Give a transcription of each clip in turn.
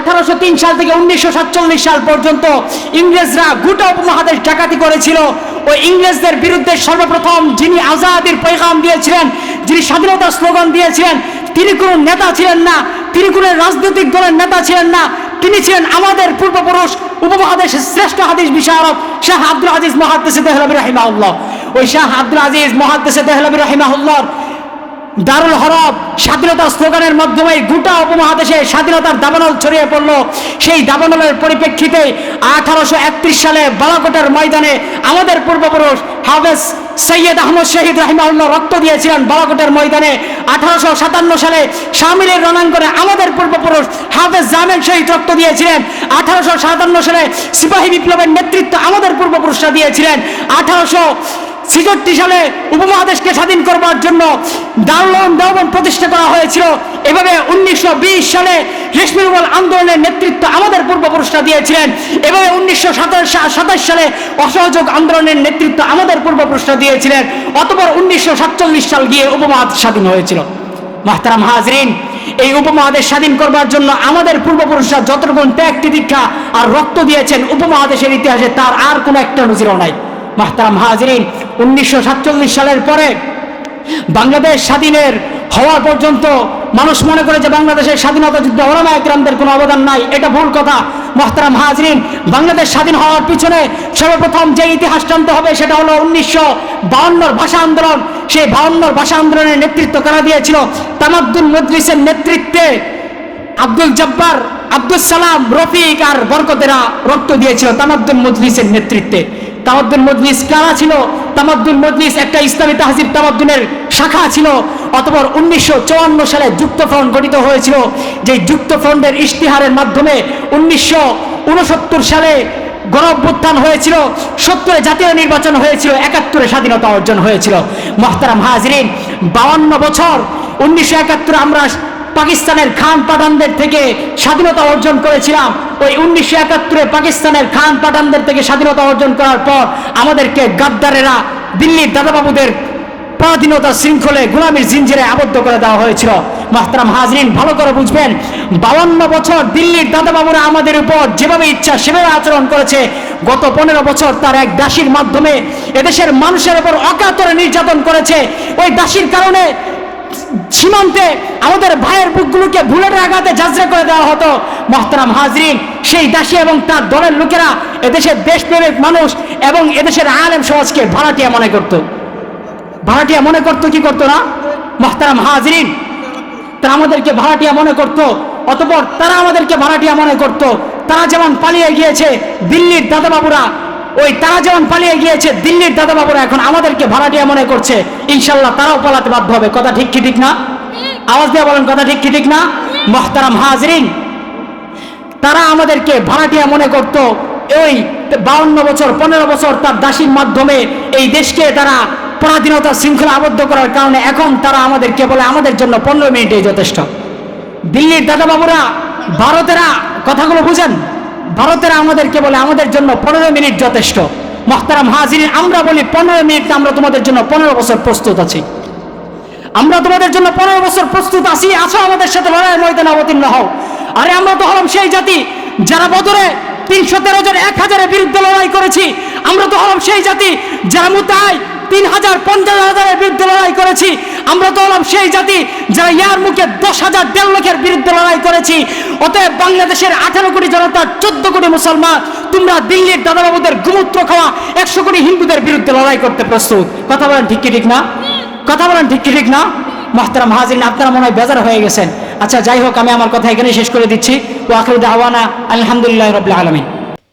আঠারোশো তিন সাল থেকে উনিশশো সাতচল্লিশ সাল পর্যন্ত ইংরেজরা গোটা উপমহাদেশ ডাকাতি করেছিল ওই ইংরেজদের বিরুদ্ধে সর্বপ্রথম যিনি আজাদির পৈগাম দিয়েছিলেন, যিনি স্বাধীনতার স্লোগান দিয়েছিলেন, তিনি কোনো নেতা ছিলেন না, তিনি কোনো রাজনৈতিক দলের নেতা ছিলেন না। তিনি ছিলেন আমাদের পূর্বপুরুষ, উপমহাদেশের শ্রেষ্ঠ হাদিস বিশারক শাহ আব্দুল আজিজ মহাদ্দেশে দেহলবী রাহিমাউল্লাহ ওই শাহ আব্দুল আজিজ মহাদ্দেশে দেহলবী রাহিমাহুল্লাহ দারুল হরফ স্বাধীনতার স্লোগানের মাধ্যমে গোটা উপমহাদেশে স্বাধীনতার দাবানল ছড়িয়ে পড়ল। সেই দাবানলের পরিপ্রেক্ষিতে আঠারোশো একত্রিশ সালে বালাকোটের ময়দানে আমাদের পূর্বপুরুষ হাফেজ সৈয়দ আহমদ শহীদ রাহিমাউল্লাহ রক্ত দিয়েছিলেন বালাকোটের ময়দানে। আঠারোশো সাতান্ন সালে শামিলের রণাঙ্গনে আমাদের পূর্বপুরুষ হাফেজ জামেন শহীদ রক্ত দিয়েছিলেন। আঠারোশো সাতান্ন সালে সিপাহী বিপ্লবের নেতৃত্ব আমাদের পূর্বপুরুষরা দিয়েছিলেন। আঠারোশো ছিষট্টি সালে উপমহাদেশকে স্বাধীন করবার জন্য দারুল দেওবন্দ প্রতিষ্ঠা করা হয়েছিল। এভাবে উনিশশো বিশ সালে রেশমিরুল আন্দোলনের নেতৃত্ব আমাদের পূর্বপুরুষরা দিয়েছিলেন। এভাবে উনিশশো সাতাশ সালে অসহযোগ আন্দোলনের নেতৃত্ব আমাদের পূর্বপুরুষরা দিয়েছিলেন। অতপর উনিশশো সাতচল্লিশ সাল গিয়ে উপমহাদেশ স্বাধীন হয়েছিল। মাহতারাম হাজরিন, এই উপমহাদেশ স্বাধীন করবার জন্য আমাদের পূর্বপুরুষরা যতটুকু ত্যাগ দীক্ষা আর রক্ত দিয়েছেন উপমহাদেশের ইতিহাসে তার আর কোনো একটা নজিরও নাই। মাহতারাম হাজরিন, উনিশশো সালের পরে বাংলাদেশ স্বাধীনের হওয়া পর্যন্ত মানুষ মনে করে যে বাংলাদেশের স্বাধীনতা যুদ্ধে ওলামা একরামদের কোনো অবদান নাই, এটা ভুল কথা। মহতারাম হাজরিন, বাংলাদেশ স্বাধীন হওয়ার পিছনে সর্বপ্রথম যে ইতিহাস টানতে হবে সেটা হলো উনিশশো বাউন্নর ভাষা আন্দোলন। সেই বাউন্নর ভাষা আন্দোলনের নেতৃত্ব করা দিয়েছিল? তামাদ্দুল মজলিসের নেতৃত্বে আব্দুল জব্বার আব্দুল সালাম, রফিক আর বরকতেরা রক্ত দিয়েছিল তামাদ্দুল মজলিসের নেতৃত্বে। তামাদ্দুল মজলিস কারা ছিল? তামাদ্দুল মজলিস একটা ইসলামী তাহজিব তামাদ্দুনের শাখা ছিল। অতপর উনিশশো সালে যুক্ত ফ্রন্ট গঠিত হয়েছিল। যে যুক্ত ফ্রন্টের ইশতিহারের মাধ্যমে উনিশশো উনসত্তর সালে গণঅভ্যুত্থান হয়েছিল। সত্তরে জাতীয় নির্বাচন হয়েছিল। একাত্তরে স্বাধীনতা অর্জন হয়েছিল। মহতারাম হাজরিন, বাউন্ন বছর। উনিশশো আমরা পাকিস্তানের খান পাঠানদের থেকে স্বাধীনতা অর্জন করেছিলাম। ওই উনিশশো একাত্তরে পাকিস্তানের খান পাঠানদের থেকে স্বাধীনতা অর্জন করার পর আমাদেরকে গাদ্দারেরা দিল্লির দাদাবাবুদের পরাধীনতা শৃঙ্খলে গোলামীর জিঞ্জিরে আবদ্ধ করে দেওয়া হয়েছিল। মাহতারাম হাজরিন, ভালো করে বুঝবেন, বাউন্ন বছর দিল্লির দাদাবাবুরা আমাদের উপর যেভাবে ইচ্ছা সেভাবে আচরণ করেছে, গত পনেরো বছর তার এক দাসীর মাধ্যমে এদেশের মানুষের উপর অকাতরে নির্যাতন করেছে। ওই দাসীর কারণে সীমান্তে আমাদের ভাইয়ের বুকগুলোকে বুলেটের আঘাতে যাত্রা করে দেওয়া হতো। মহতারাম হাজরিন, সেই দাসী এবং তার দলের লোকেরা এদেশের দেশপ্রেমিক মানুষ এবং এদেশের আলেম সমাজকে ভাড়াটিয়া মনে করত। ভাড়াটিয়া মনে করতো কি করতো না? মহতারাম হাজরিন, তারা আমাদেরকে ভাড়াটিয়া মনে করত, অতপর তারা আমাদেরকে ভাড়াটিয়া মনে করত। তারা যেমন পালিয়ে গিয়েছে, দিল্লির দাদাবাবুরা ওই তারা যেমন পালিয়ে গিয়েছে, দিল্লির দাদা বাবুরা এখন আমাদেরকে ভাড়াটিয়া মনে করছে। ইনশাল্লাহ তারাও পালাতে বাধ্য হবে। কথা ঠিক কি ঠিক না? আওয়াজ দিয়ে বলেন, কথা ঠিক কি ঠিক না? মহতারাম হাজরিন, তারা আমাদেরকে ভাড়াটিয়া মনে করত। ওই বাউন্ন বছর, পনেরো বছর তার দাসীর মাধ্যমে এই দেশকে তারা পরাধীনতা শৃঙ্খলা আবদ্ধ করার কারণে এখন তারা আমাদেরকে বলে, আমাদের জন্য পনেরো মিনিটেই যথেষ্ট। দিল্লির দাদাবাবুরা, ভারতেরা, কথাগুলো বুঝেন? ভারতেরা আমাদেরকে বলে, আমাদের জন্য পনেরো মিনিট যথেষ্ট। মহতারাম হাজির আমরা বলি, পনেরো মিনিট আমরা তোমাদের জন্য পনেরো বছর প্রস্তুত আছি। আমরা তোমাদের জন্য পনেরো বছর প্রস্তুত আছি, আছো আমাদের সাথে লড়াই ময়দানে অবতীর্ণ হও। আরে আমরা তো হলাম সেই জাতি যারা বদরে তিনশো তেরো জন এক হাজারের বিরুদ্ধে লড়াই করেছি। আমরা তো হলাম সেই জাতি যারা মুতায় তিন হাজার, পঞ্চাশ হাজারের বিরুদ্ধে লড়াই করেছি। আমরা তো হলাম সেই জাতি যারা ইয়ার মুখে দশ হাজার, দেড় লক্ষের বিরুদ্ধে লড়াই করেছি। অতএব বাংলাদেশের আঠারো কোটি জনতা, চোদ্দ কোটি মুসলমান, তোমরা দিল্লির দাদাবাবুদের গুমূত্র খাওয়া, একশো কোটি হিন্দুদের বিরুদ্ধে লড়াই করতে প্রস্তুত। কথা বলেন ঠিক ঠিক না? কথা বলেন ঠিক ঠিক না? মাহতারাম হাজির আপনারা মনে হয় বেজার হয়ে গেছেন। আচ্ছা যাই হোক, আমি আমার কথা এখানে শেষ করে দিচ্ছি। ও আখির দাওয়ানা আলহামদুলিল্লাহ রবিল আলমিন।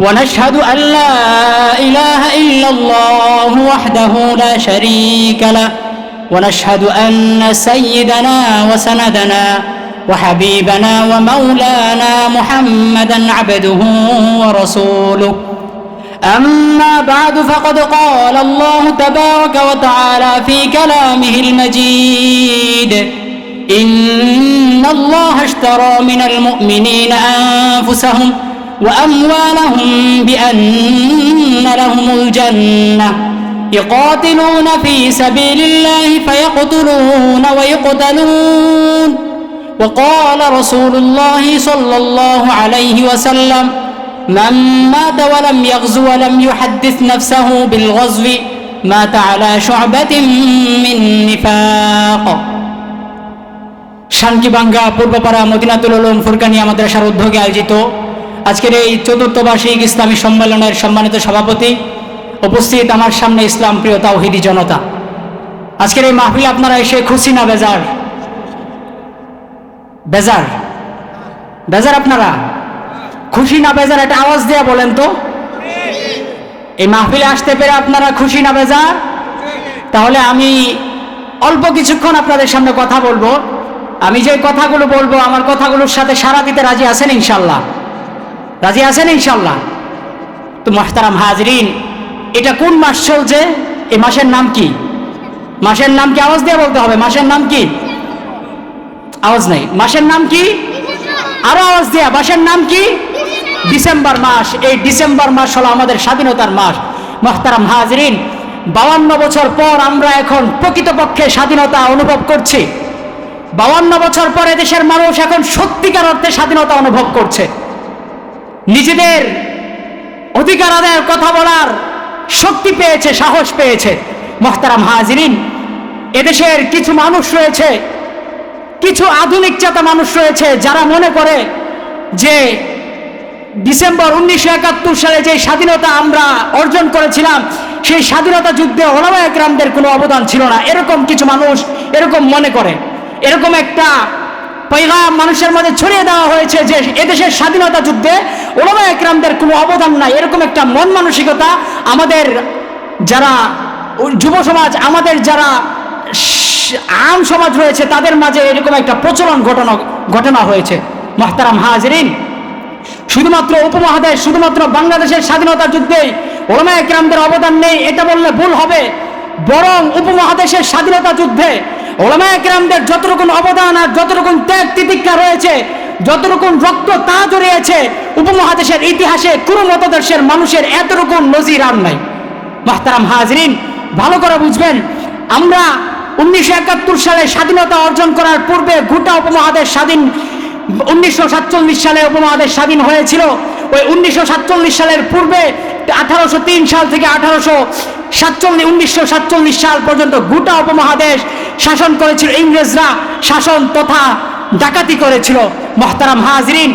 ونشهد أن لا إله إلا الله وحده لا شريك له ونشهد أن سيدنا وسندنا وحبيبنا ومولانا محمدا عبده ورسوله. أما بعد فقد قال الله تبارك وتعالى في كلامه المجيد إن الله اشترى من المؤمنين أنفسهم وأموالهم بأن لهم الجنة يقاتلون في سبيل الله فيقتلون ويقتلون وقال رسول الله صلى الله عليه وسلم من مات ولم يغزو ولم يحدث نفسه بالغزو مات على شعبة من نفاق শান্তিবাঙ্গা পূর্বপাড়া মদিনাতুল উলুম ফুরকানিয়া মাদ্রাসার উদ্যোগে আয়োজিত আজকের এই চতুর্থ বার্ষিক ইসলামী সম্মেলনের সম্মানিত সভাপতি উপস্থিত আমার সামনে ইসলাম প্রিয় তাওহিদি জনতা। আজকের এই মাহফিল আপনারা এসে খুশি না বেজার? বেজার? বেজার আপনারা? খুশি না বেজার একটা আওয়াজ দেয়া বলেন তো। এই মাহফিলে আসতে পেরে আপনারা খুশি না বেজার? তাহলে আমি অল্প কিছুক্ষণ আপনাদের সামনে কথা বলব। আমি যে কথাগুলো বলব, আমার কথাগুলোর সাথে সারা দিতে রাজি আছেন ইনশাল্লাহ। রাজি আছেন ইনশাল্লাহ তো মাহতারাম হাজরিন, এটা কোন মাস চলছে? এই মাসের নাম কি? মাসের নাম কি? আওয়াজ দিয়ে বলতে হবে, মাসের নাম কি? আওয়াজ নাই। মাসের নাম কি? আরও আওয়াজ দিয়া, মাসের নাম কি? ডিসেম্বর মাস। এই ডিসেম্বর মাস হলো আমাদের স্বাধীনতার মাস। মোহতারাম হাজরিন, বাউান্ন বছর পর আমরা এখন প্রকৃতপক্ষে স্বাধীনতা অনুভব করছি। বাউান্ন বছর পরে দেশের মানুষ এখন সত্যিকার অর্থে স্বাধীনতা অনুভব করছে। নিজেদের অধিকার আদায়ের কথা বলার শক্তি পেয়েছে, সাহস পেয়েছে। মোহতারাম হাজরিন, এদেশের কিছু মানুষ রয়েছে, কিছু আধুনিক চেতা মানুষ রয়েছে যারা মনে করে যে ডিসেম্বর উনিশশো একাত্তর সালে যে স্বাধীনতা আমরা অর্জন করেছিলাম, সেই স্বাধীনতা যুদ্ধে ওলামা একরামদের কোনো অবদান ছিল না। এরকম কিছু মানুষ এরকম মনে করে। এরকম একটা পৈগাম মানুষের মধ্যে ছড়িয়ে দেওয়া হয়েছে যে এদেশের স্বাধীনতা যুদ্ধে ওলামা একরামদের কোনো অবদান নাই। এরকম একটা মন মানসিকতা আমাদের যারা যুব সমাজ, আমাদের যারা আম সমাজ রয়েছে, তাদের মাঝে এরকম একটা প্রচলন ঘটনা ঘটনা হয়েছে। মহতারাম হাজরিন, শুধুমাত্র উপমহাদেশ, শুধুমাত্র বাংলাদেশের স্বাধীনতা যুদ্ধে ওলামা একরামদের অবদান নেই, এটা বললে ভুল হবে। বরং উপমহাদেশের স্বাধীনতা যুদ্ধে ওলামা একরামদের যত রকম অবদান আর যত রকম ত্যাগ তিতিক্ষা রয়েছে যত রকম রক্ত তা জড়িয়েছে, উপমহাদেশের ইতিহাসে কোনো মতদেশের মানুষের এত রকম নজির আর নাই। মাহতারাম হাজরিন, ভালো করে বুঝবেন, আমরা উনিশশো একাত্তর সালে স্বাধীনতা অর্জন করার পূর্বে গোটা উপমহাদেশ স্বাধীন, উনিশশো সাতচল্লিশ সালে উপমহাদেশ স্বাধীন হয়েছিল। ওই উনিশশো সাতচল্লিশ সালের পূর্বে আঠারোশো তিন সাল থেকে আঠারোশো সাতচল্লিশ, উনিশশো সাল পর্যন্ত গোটা উপমহাদেশ শাসন করেছিল ইংরেজরা শাসন তথা ডাকাতি করেছিল। মহতারাম হাজরিন